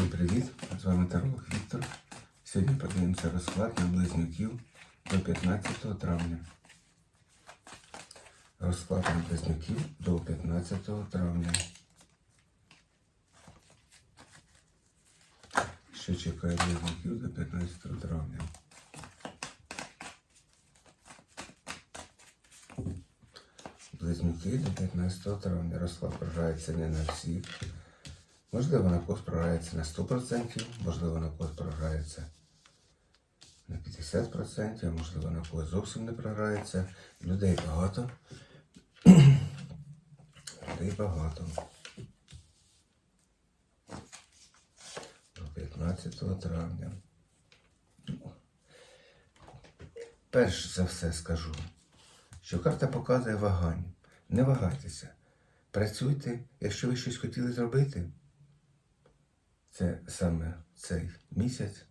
Всім привіт! З вами Таролог Віктор. Сьогодні подивимося розклад на близнюків до 15 травня. Розклад на близнюків до 15 травня. Що чекає близнюків до 15 травня? Близнюки до 15 травня. Розклад програється не на всіх. Можливо, на когось програється на 100%, можливо, на когось програється на 50%, можливо, на когось зовсім не програється. Людей багато. Людей багато. До 15 травня. Перш за все скажу, що карта показує вагання. Не вагайтеся. Працюйте, якщо ви щось хотіли зробити. Це саме цей місяць,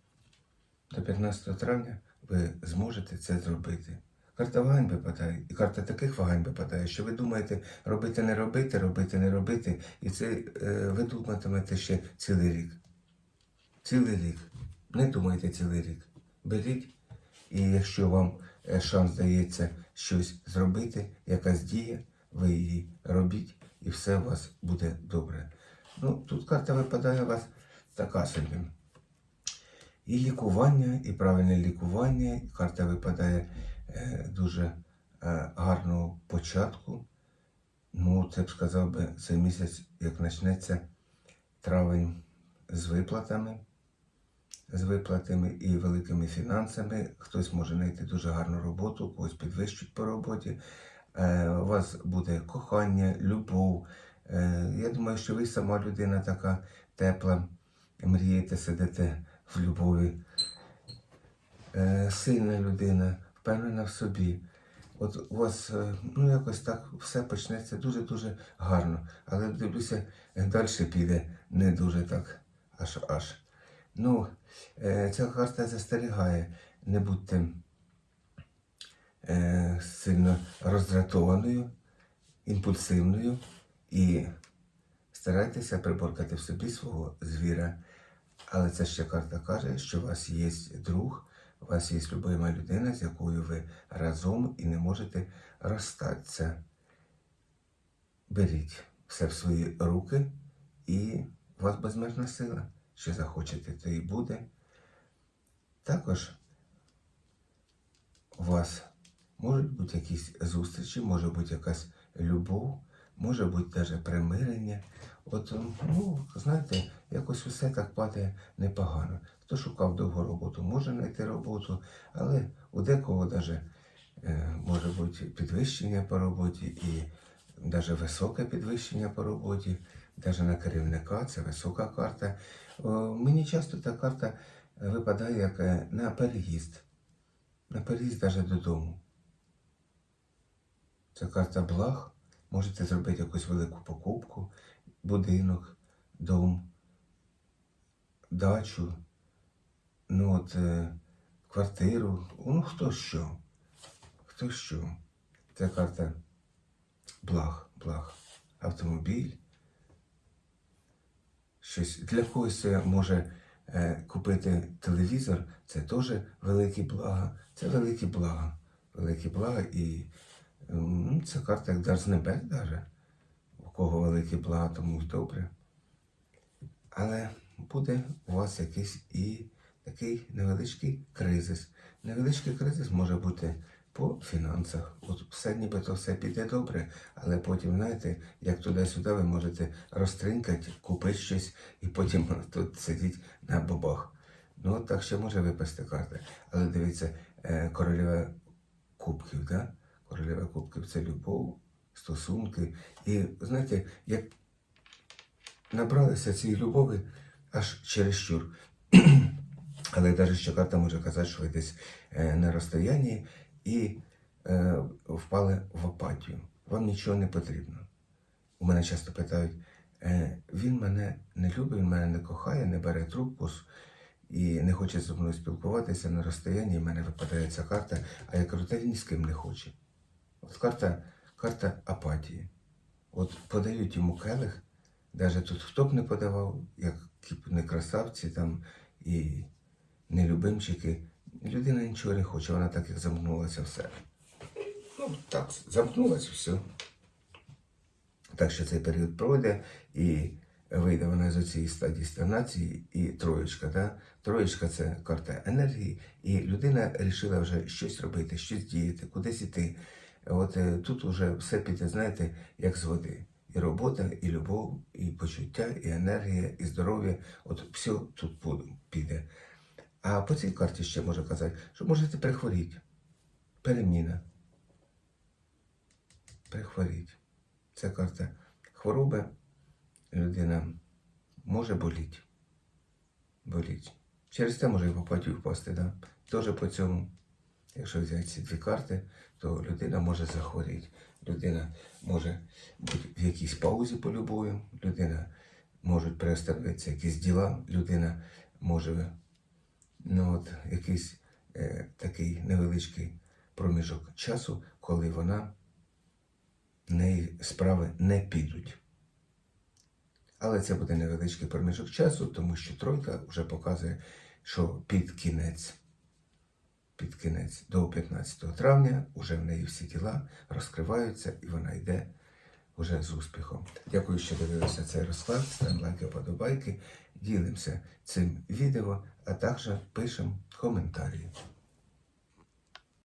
до 15 травня, ви зможете це зробити. Карта вагань випадає, і карта таких вагань випадає, що ви думаєте робити, не робити, робити, не робити, і це е, ви думатимете ще цілий рік. Цілий рік. Не думайте цілий рік. Беріть, і якщо вам е, шанс дається щось зробити, якась дія, ви її робіть, і все у вас буде добре. Ну, тут карта випадає у вас така собі. І лікування, і правильне лікування. Карта випадає е, дуже е, гарного початку. Ну, це б сказав би, цей місяць, як почнеться травень з виплатами, з виплатами і великими фінансами. Хтось може знайти дуже гарну роботу, когось підвищуть по роботі. Е, у вас буде кохання, любов. Я думаю, що ви сама людина така тепла, мрієте, сидите в любові. Е, сильна людина, впевнена в собі. От у вас, е, ну якось так все почнеться дуже-дуже гарно. Але дивлюся, далі піде не дуже так аж аж. Ну, е, ця карта застерігає, не будьте е, сильно роздратованою, імпульсивною і старайтеся приборкати в собі свого звіра. Але це ще карта каже, що у вас є друг, у вас є любима людина, з якою ви разом і не можете розстатися. Беріть все в свої руки, і у вас безмежна сила. Що захочете, то і буде. Також у вас можуть бути якісь зустрічі, може бути якась любов, може бути навіть примирення. От, ну, знаєте, якось усе так падає непогано. Хто шукав довгу роботу, може знайти роботу, але у декого навіть е, може бути підвищення по роботі і навіть високе підвищення по роботі, навіть на керівника, це висока карта. Мені часто та карта випадає як е, на переїзд. На переїзд навіть додому. Це карта благ. Можете зробити якусь велику покупку, будинок, дом, дачу, ну от, е, квартиру, ну хто що. Хто що. Це карта благ, благ. Автомобіль. Щось для когось це може е, купити телевізор, це теж великі блага. Це великі блага. Великі блага і це карта як дар з небес даже. У кого великі блага, тому добре. Але буде у вас якийсь і такий невеличкий кризис. Невеличкий кризис може бути по фінансах. От все нібито все піде добре, але потім, знаєте, як туди-сюди ви можете розтринкати, купити щось і потім тут сидіть на бобах. Ну, так ще може випасти карта. Але дивіться, е, королева кубків, да? Королева кубків це любов, стосунки. І знаєте, як набралися цієї любові аж чересчур. Але навіть що карта може казати, що ви десь е, на розстоянні і е, впали в апатію. Вам нічого не потрібно. У мене часто питають, е, він мене не любить, він мене не кохає, не бере трубку і не хоче зі мною спілкуватися на розстоянні, і в мене випадає ця карта, а я кажу, ні з ким не хоче. От карта, карта апатії. От подають йому келих, навіть тут хто б не подавав, як не красавці там і не любимчики. Людина нічого не хоче, вона так як замкнулася в себе. Ну, так, замкнулася, все. Так що цей період пройде і вийде вона з цієї стадії стагнації і троєчка. Да? Троєчка це карта енергії, і людина вирішила вже щось робити, щось діяти, кудись іти. От е, тут вже все піде, знаєте, як з води. І робота, і любов, і почуття, і енергія, і здоров'я. От все тут піде. А по цій карті ще можу казати, що можете прихворіти. Переміна. Прихворіть. Це карта хвороби. Людина може боліти. Боліть. Через те може і в апатію впасти. Да? Теж по цьому, якщо взяти ці дві карти, то людина може захворіти. Людина може бути в якійсь паузі по любою, людина можуть перестановитися якісь діла, людина може ну, от, якийсь е, такий невеличкий проміжок часу, коли вона неї справи не підуть. Але це буде невеличкий проміжок часу, тому що тройка вже показує, що під кінець, під кінець до 15 травня вже в неї всі діла розкриваються і вона йде вже з успіхом. Дякую, що дивилися цей розклад. Ставим лайки, подобайки, ділимося цим відео, а також пишемо коментарі.